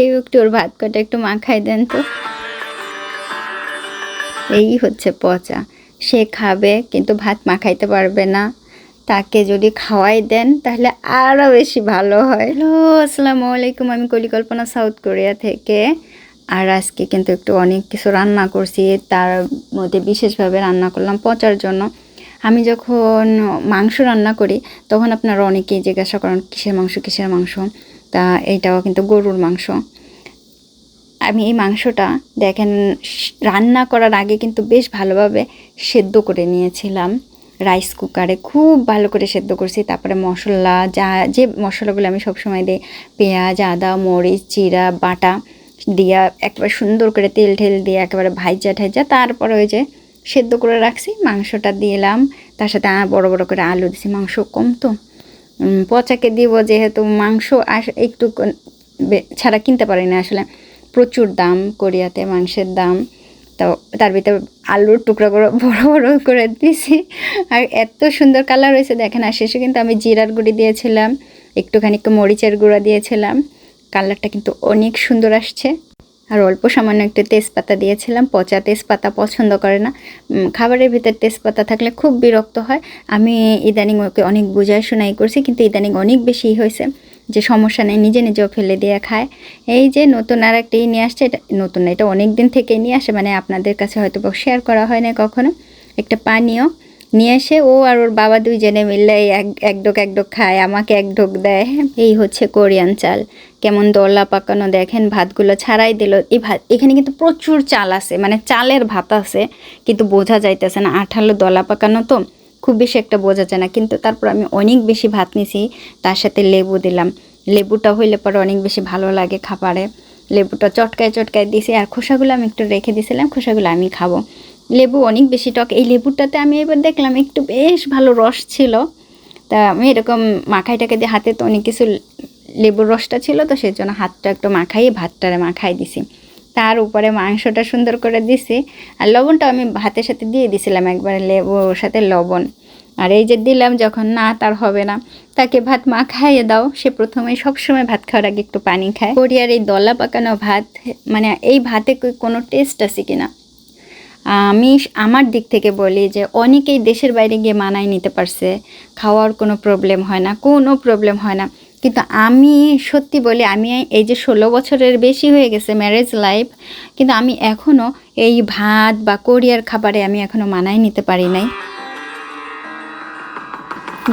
কেউ একটু ওর ভাত কটা একটু মাখাই দেন তো। এই হচ্ছে পচা। সে খাবে কিন্তু ভাত মাখাইতে পারবে না। তাকে যদি খাওয়াই দেন তাহলে আরও বেশি ভালো হয়। হ্যালো, আসসালামু আলাইকুম। আমি কলিকল্পনা, সাউথ কোরিয়া থেকে। আর আজকে কিন্তু একটু অনেক কিছু রান্না করছি। তার মধ্যে বিশেষভাবে রান্না করলাম পচার জন্য। আমি যখন মাংস রান্না করি, তখন আপনারা অনেকেই জিজ্ঞাসা করেন, কিসের মাংস কিসের মাংস? তা এইটাও কিন্তু গরুর মাংস। আমি এই মাংসটা, দেখেন, রান্না করার আগে কিন্তু বেশ ভালোভাবে সেদ্ধ করে নিয়েছিলাম। রাইস কুকারে খুব ভালো করে সেদ্ধ করছি। তারপরে মশলা, যা, যে মশলাগুলো আমি সবসময় দিই, পেঁয়াজ, আদা, মরিচ, জিরা, বাটা দিয়া একবার সুন্দর করে তেল ঠেল দিয়ে একেবারে ভাইজা ঠাইজা, তারপরে ওই যে সেদ্ধ করে রাখছি, মাংসটা দিলাম। তার সাথে বড় বড় করে আলু দিছি, মাংস কম তো। পচাকে দিব যেহেতু মাংস আস একটু ছাড়া কিনতে পারি না আসলে। প্রচুর দাম কোরিয়াতে মাংসের দাম। তো তার ভিতরে আলুর টুকরো করে বড় বড় করে দিয়েছি আর এত সুন্দর কালার হয়েছে, দেখেন, আর শেষে কিন্তু আমি জিরার গুঁড়ি দিয়েছিলাম, একটুখানি একটু মরিচের গুঁড়া দিয়েছিলাম। কালারটা কিন্তু অনেক সুন্দর আসছে। আর অল্প সামান্য একটু তেজপাতা দিয়েছিলাম। পচা তেজপাতা পছন্দ করে না। খাবারের ভিতর তেজপাতা থাকলে খুব বিরক্ত হয়। আমি ইদানিং ওকে অনেক বোঝায় শোনাই করছি, কিন্তু ইদানিং অনেক বেশি হয়েছে। যে সমস্যা নেই, নিজে নিজেও ফেলে দিয়ে খায়। এই যে নতুন আর একটা নিয়ে আসছে, এটা নতুন না, এটা অনেক দিন থেকে নিয়ে আসে মানে আপনাদের কাছে হয়তো শেয়ার করা হয় না কখনো। একটা পানীয় নিয়ে এসে ও আর ওর বাবা দুইজনে মিলে এই এক এক ডোক এক ডোক খায়, আমাকে এক ঢোক দেয়। এই হচ্ছে কোরিয়ান চাল। কেমন দোলা পাকানো দেখেন, ভাতগুলো ছাড়াই দিল। এই ভাত এখানে কিন্তু প্রচুর চাল আছে মানে চালের ভাত আছে, কিন্তু বোঝা যাইতেছে না। আঠালো দলা পাকানো তো, খুব বেশি একটা বোঝা যায় না। কিন্তু তারপর আমি অনেক বেশি ভাত নিছি, তার সাথে লেবু দিলাম। লেবুটা হইলে পরে অনেক বেশি ভালো লাগে খাবারে। লেবুটা চটকায় চটকায় দিয়েছি আর খোসাগুলো আমি একটু রেখে দিয়েছিলাম খোসাগুলো আমি খাব। লেবু অনেক বেশি টক। এই লেবুটাতে আমি এবার দেখলাম একটু বেশ ভালো রস ছিল। তা আমি এরকম মাখাইটাকে দিয়ে হাতে তো অনেক কিছু লেবুর রসটা ছিল, তো সেই জন্য হাতটা একটু মাখাইয়ে ভাতটারে মাখাই দিছি। তার উপরে মাংসটা সুন্দর করে দিছি। আর লবণটা আমি ভাতের সাথে দিয়ে দিছিলাম একবারে লেবুর সাথে লবণ। আর এই যে দিলাম যখন, না তার হবে না। তাকে ভাত মা খাইয়ে দাও। সে প্রথমে সবসময় ভাত খাওয়ার আগে একটু পানি খায়। কোরিয়ার এই দলা পাকানো ভাত মানে এই ভাতে কোনো টেস্ট আছে কিনা? আমি আমার দিক থেকে বলি যে অনেকেই দেশের বাইরে গিয়ে মানায় নিতে পারছে, খাওয়ার কোনো প্রবলেম হয় না, কোনো প্রবলেম হয় না। কিন্তু আমি সত্যি বলি, আমি এই যে ষোলো বছরের বেশি হয়ে গেছে ম্যারেজ লাইফ কিন্তু আমি এখনও এই ভাত বা কোরিয়ার খাবারে আমি এখনও মানায় নিতে পারি নাই।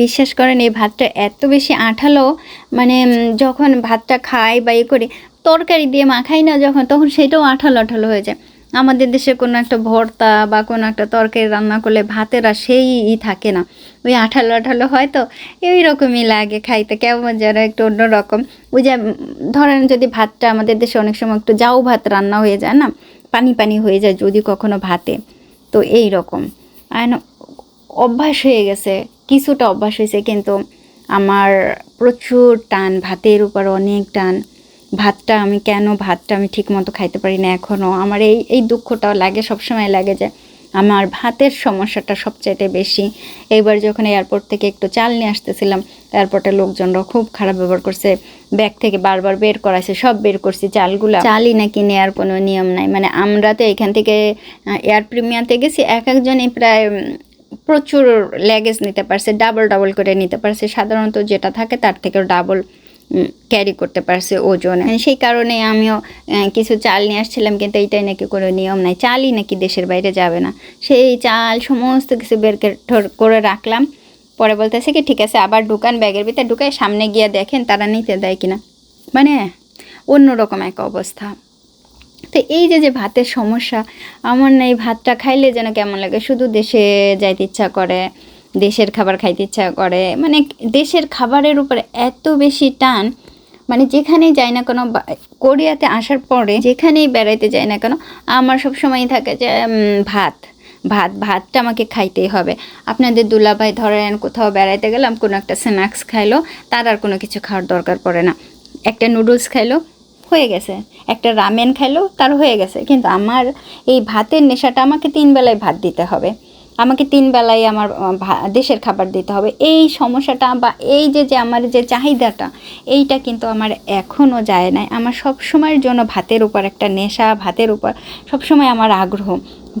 বিশ্বাস করেন, এই ভাতটা এত বেশি আঠালো মানে যখন ভাতটা খাই বা ইয়ে করি, তরকারি দিয়ে মাখাই না যখন, তখন সেটাও আঠালো আঠালো হয়ে যায়। আমাদের দেশে কোনো একটা ভর্তা বা কোনো একটা তরকারি রান্না করলে ভাতের আর সেই ই থাকে না। ওই আঠালো আঠালো হয় তো, এই রকমই লাগে খাইতে, কেমন যেন একটু অন্যরকম ওই যে, ধরেন যদি ভাতটা আমাদের দেশে অনেক সময় একটু জাউ ভাত রান্না হয়ে যায় না, পানি পানি হয়ে যায় যদি কখনো ভাতে, তো এই রকম। আর অভ্যাস হয়ে গেছে, কিছুটা অভ্যাস হয়েছে, কিন্তু আমার প্রচুর টান, ভাতের উপর অনেক টান। ভাতটা আমি কেন, ভাতটা আমি ঠিক মতো খাইতে পারি না এখনও আমার এই এই দুঃখটাও লাগে, সবসময় লাগে যে আমার ভাতের সমস্যাটা সবচাইতে বেশি। এইবার যখন এয়ারপোর্ট থেকে একটু চাল নিয়ে আসতেছিলাম এয়ারপোর্টের লোকজনরা খুব খারাপ ব্যবহার করছে। ব্যাগ থেকে বারবার বের করাইছে, সব বের করছি চালগুলো। চালই নাকি নেওয়ার কোনো নিয়ম নাই। মানে আমরা তো এখান থেকে এয়ার প্রিমিয়াতে গেছি, এক একজনই প্রায় প্রচুর ল্যাগেজ নিতে পারছে ডাবল ডাবল করে নিতে পারছে। সাধারণত যেটা থাকে তার থেকে ডাবল ক্যারি করতে পারছে ওজনে। সেই কারণে আমিও কিছু চাল নিয়ে আসছিলাম কিন্তু এইটাই নাকি কোনো নিয়ম নাই। চালই নাকি দেশের বাইরে যাবে না। সেই চাল সমস্ত কিছু বের করে- করে রাখলাম। পরে বলতেছে কি ঠিক আছে আবার ঢুকান ব্যাগের ভিতরে ঢুকায় সামনে গিয়ে দেখেন তারা নিতে দেয় কিনা। মানে অন্যরকম এক অবস্থা। তো এই যে যে ভাতের সমস্যা আমার না এই ভাতটা খাইলে যেন কেমন লাগে? শুধু দেশে যাইতে ইচ্ছা করে দেশের খাবার খাইতে ইচ্ছা করে। মানে দেশের খাবারের উপরে এত বেশি টান মানে যেখানেই যাই না কেন কোরিয়াতে আসার পরে যেখানেই বেড়াইতে যাই না কেন, আমার সব সময় থাকে যে ভাত। ভাত, ভাতটা আমাকে খাইতেই হবে। আপনাদের দুলাভাই ধরেন, কোথাও বেড়াইতে গেলাম, কোনো একটা স্ন্যাক্স খাইলো, তার আর কোনো কিছু খাওয়ার দরকার পড়ে না। একটা নুডলস খাইলো, হয়ে গেছে। একটা রামেন খাইলো, তার হয়ে গেছে। কিন্তু আমার এই ভাতের নেশাটা আমাকে তিন বেলায় ভাত দিতে হবে। আমাকে তিন বেলায় আমার দেশের খাবার দিতে হবে। এই সমস্যাটা বা এই যে যে আমার যে চাহিদাটা, এইটা কিন্তু আমার এখনও যায় নাই। আমার সব সময়ের জন্য ভাতের উপর একটা নেশা, ভাতের উপর সব সময় আমার আগ্রহ।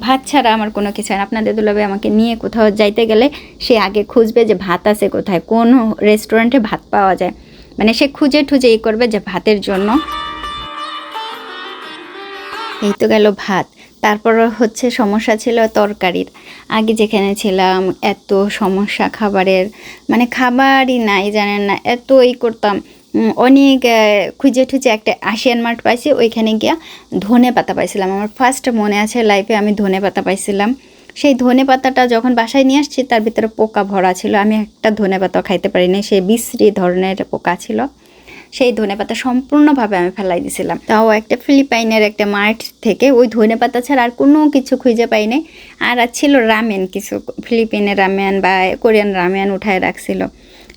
ভাত ছাড়া আমার কোনো কিছু হয় আপনাদের দুলাবে আমাকে নিয়ে কোথাও যাইতে গেলে সে আগে খুঁজবে যে ভাত আছে কোথায়, কোন রেস্টুরেন্টে ভাত পাওয়া যায়। মানে সে খুঁজে ঠুজে ই করবে যে ভাতের জন্য। এই তো গেল ভাত। তারপর হচ্ছে সমস্যা ছিল তরকারির। আগে যেখানে ছিলাম এত সমস্যা খাবারের মানে খাবারই নাই, জানেন না এত ই করতাম অনেক খুঁজে খুঁজে একটা আশিয়ান মার্ট পাইছি, ওইখানে গিয়া ধনে পাতা পাইছিলাম। আমার ফার্স্ট মনে আছে লাইফে আমি ধনে পাতা পাইছিলাম। সেই ধনে পাতাটা যখন বাসায় নিয়ে আসছি, তার ভিতরে পোকা ভরা ছিল। আমি একটা ধনে পাতা খাইতে পারিনি, সেই বিশ্রী ধরনের পোকা ছিল। সেই ধনেপাতা সম্পূর্ণভাবে আমি ফেলাই দিয়েছিলাম তাও একটা ফিলিপাইনের একটা মার্ট থেকে ওই ধনেপাতা ছাড়া আর কোনো কিছু খুঁজে পাই নাই। আর ছিল রামেন, কিছু ফিলিপিনের রামেন বা কোরিয়ান রামেন উঠায় রাখছিল।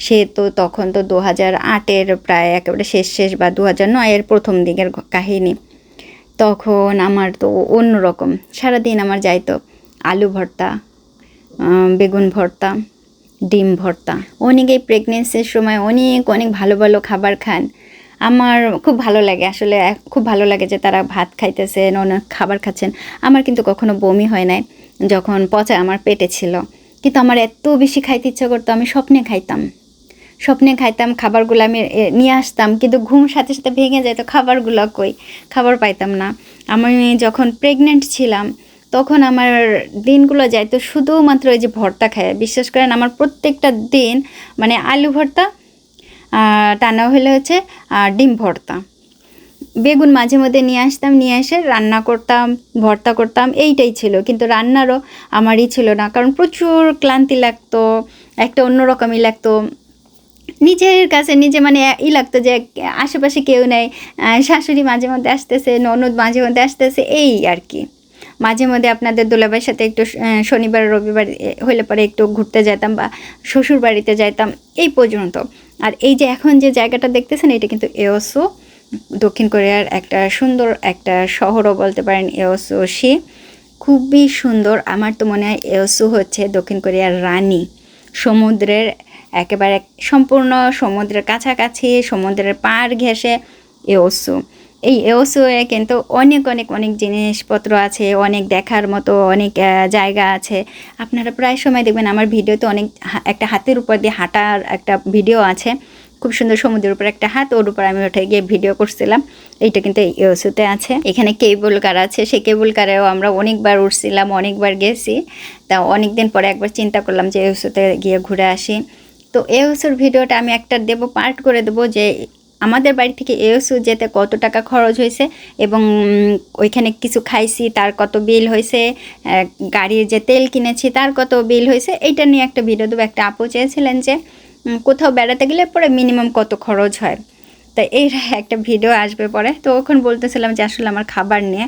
সে তো তখন তো দু হাজার আটের প্রায় একেবারে শেষ শেষ বা দু হাজার নয়ের প্রথম দিকের কাহিনী। তখন আমার তো অন্যরকম। সারাদিন আমার যাইতো আলু ভর্তা বেগুন ভর্তা ডিম ভর্তা। অনেক এই প্রেগনেন্সির সময় অনেক অনেক ভালো ভালো খাবার খান। আমার খুব ভালো লাগে আসলে, খুব ভালো লাগে যে তারা ভাত খাইতেছেন অনেক খাবার খাচ্ছেন। আমার কিন্তু কখনো বমি হয় নাই, যখন পচা আমার পেটে ছিল। কিন্তু আমার এত বেশি খাইতে ইচ্ছা করতো, আমি স্বপ্নে খাইতাম। স্বপ্নে খাইতাম, খাবারগুলো আমি নিয়ে আসতাম, কিন্তু ঘুম সাথে সাথে ভেঙে যেত খাবারগুলো কই? খাবার পাইতাম না। আমি যখন প্রেগনেন্ট ছিলাম তখন আমার দিনগুলো যাইতো শুধুমাত্র ওই যে ভর্তা খায়, বিশ্বাস করেন আমার প্রত্যেকটা দিন মানে আলু ভর্তা আর তা না হলে হচ্ছে ডিম ভর্তা। বেগুন মাঝে মধ্যে নিয়ে আসতাম, নিয়ে এসে রান্না করতাম, ভর্তা করতাম, এইটাই ছিল। কিন্তু রান্নারও আমারই ছিল না। কারণ প্রচুর ক্লান্তি লাগতো, একটা অন্যরকমই লাগতো। নিজের কাছে নিজে মানে ই লাগতো যে আশেপাশে কেউ নেই শাশুড়ি মাঝে মধ্যে আসতেছে, ননদ মাঝে মধ্যে আসতেছে, এই আর কি। মাঝে মধ্যে আপনাদের দোলাবাইয়ের সাথে একটু শনিবার, রবিবার হলে পরে একটু ঘুরতে যেতাম বা শ্বশুর বাড়িতে যাইতাম, এই পর্যন্ত। আর এই যে এখন যে জায়গাটা দেখতেছেন, এটা কিন্তু এওসো, দক্ষিণ কোরিয়ার একটা সুন্দর একটা শহরও বলতে পারেন, এওসো সে। খুবই সুন্দর, আমার তো মনে হয় এওসু হচ্ছে দক্ষিণ কোরিয়ার রানী। সমুদ্রের একেবারে সম্পূর্ণ সমুদ্রের কাছাকাছি, সমুদ্রের পাড় ঘেঁষে এওসু। এই এওসুয়ে কিন্তু অনেক অনেক অনেক জিনিসপত্র আছে, অনেক দেখার মতো, অনেক জায়গা আছে। আপনারা প্রায় সময় দেখবেন আমার ভিডিওতে অনেক একটা হাতের উপর দিয়ে হাঁটার একটা ভিডিও আছে। খুব সুন্দর সমুদ্রের উপর একটা হাত, ওর উপর আমি ওঠে গিয়ে ভিডিও করছিলাম। এইটা কিন্তু ইউসুতে আছে। এখানে কেবল কার আছে, সেই কেবল কারেও আমরা অনেকবার উঠছিলাম, অনেকবার গেছি। তা অনেক দিন পরে একবার চিন্তা করলাম যে ইউসুতে গিয়ে ঘুরে আসি। তো এওসুর ভিডিওটা আমি একটা দেবো, পার্ট করে দেবো যে আমাদের বাড়ি থেকে এওসু যেতে কত টাকা খরচ হয়েছে এবং ওইখানে কিছু খাইছি, তার কত বিল হয়েছে গাড়ির যে তেল কিনেছি, তার কত বিল হয়েছে, এইটা নিয়ে একটা ভিডিও দেবো একটা আপু চেয়েছিলেন যে কোথাও বেড়াতে গেলে পরে মিনিমাম কত খরচ হয়। তা এর একটা ভিডিও আসবে পরে। তো ওখানে বলতেছিলাম যে আসলে আমার খাবার নিয়ে।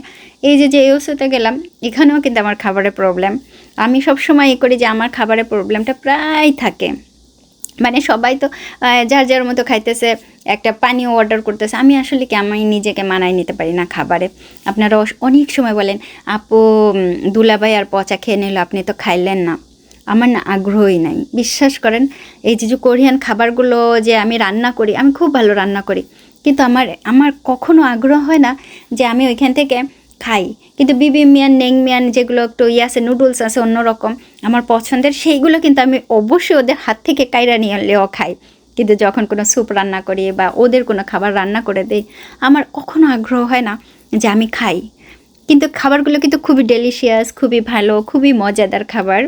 এই যে যে ইউসুতে গেলাম, এখানেও কিন্তু আমার খাবারের প্রবলেম আমি সব সময় ই করি যে আমার খাবারের প্রবলেমটা প্রায় থাকে। মানে সবাই তো যার যার মতো খাইতেছে, একটা পানীয় অর্ডার করতেছে। আমি আসলে কি আমি নিজেকে মানায় নিতে পারি না খাবারে? আপনারা অনেক সময় বলেন, আপু দুলাভাই আর পচা খেয়ে নিল, আপনি তো খাইলেন না। আমার না আগ্রহই নাই। বিশ্বাস করেন, এই যে যে কোরিয়ান খাবারগুলো যে আমি রান্না করি, আমি খুব ভালো রান্না করি। কিন্তু আমার আমার কখনো আগ্রহ হয় না যে আমি ওইখান থেকে খাই। কিন্তু বিবি মিয়ান, নেং মিয়ান যেগুলো একটু ইয়ে আছে, নুডলস আছে অন্যরকম, আমার পছন্দের সেইগুলো কিন্তু আমি অবশ্যই ওদের হাত থেকে কাইরা নিয়ে আনলেও খাই। কিন্তু যখন কোনো স্যুপ রান্না করি বা ওদের কোনো খাবার রান্না করে দিই, আমার কখনো আগ্রহ হয় না যে আমি খাই। কিন্তু খাবারগুলো কিন্তু খুবই ডেলিশিয়াস খুবই ভালো, খুবই মজাদার খাবার।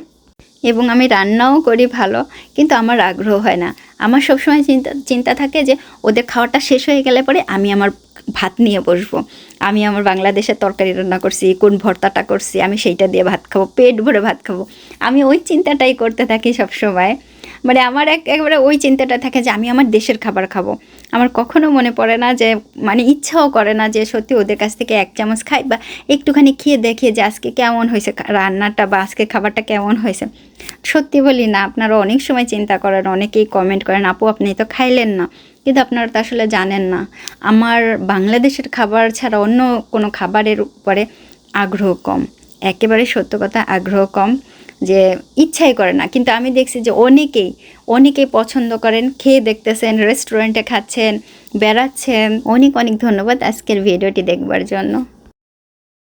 এবং আমি রান্নাও করি ভালো, কিন্তু আমার আগ্রহ হয় না। আমার সবসময় চিন্তা চিন্তা থাকে যে ওদের খাওয়াটা শেষ হয়ে গেলে পরে আমি আমার ভাত নিয়ে বসবো। আমি আমার বাংলাদেশের তরকারি রান্না করছি, কোন ভর্তাটা করছি, আমি সেইটা দিয়ে ভাত খাব, পেট ভরে ভাত খাব। আমি ওই চিন্তাটাই করতে থাকি সবসময়। মানে আমার এক একেবারে ওই চিন্তাটা থাকে যে আমি আমার দেশের খাবার খাব। আমার কখনো মনে পড়ে না যে মানে ইচ্ছাও করে না যে সত্যি ওদের কাছ থেকে এক চামচ খাই বা একটুখানি খেয়ে দেখি যে আজকে কেমন হয়েছে রান্নাটা বা আজকে খাবারটা কেমন হয়েছে। সত্যি বলি না, আপনারা অনেক সময় চিন্তা করেন, অনেকেই কমেন্ট করেন, আপু, আপনি তো খাইলেন না। কিন্তু আপনারা তো আসলে জানেন না। আমার বাংলাদেশের খাবার ছাড়া অন্য কোনো খাবারের উপরে আগ্রহ কম। একেবারে সত্য কথা, আগ্রহ কম যে ইচ্ছাই করে না। কিন্তু আমি দেখছি যে অনেকেই অনেকেই পছন্দ করেন, খেয়ে দেখতেছেন রেস্টুরেন্টে খাচ্ছেন, বেড়াচ্ছেন। অনেক অনেক ধন্যবাদ আজকের ভিডিওটি দেখবার জন্য।